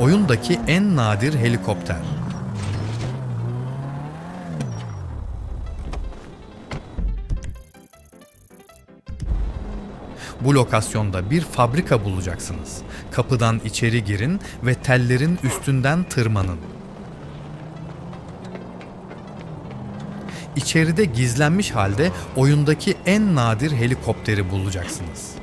oyundaki en nadir helikopter. Bu lokasyonda bir fabrika bulacaksınız. Kapıdan içeri girin ve tellerin üstünden tırmanın. İçeride gizlenmiş halde oyundaki en nadir helikopteri bulacaksınız.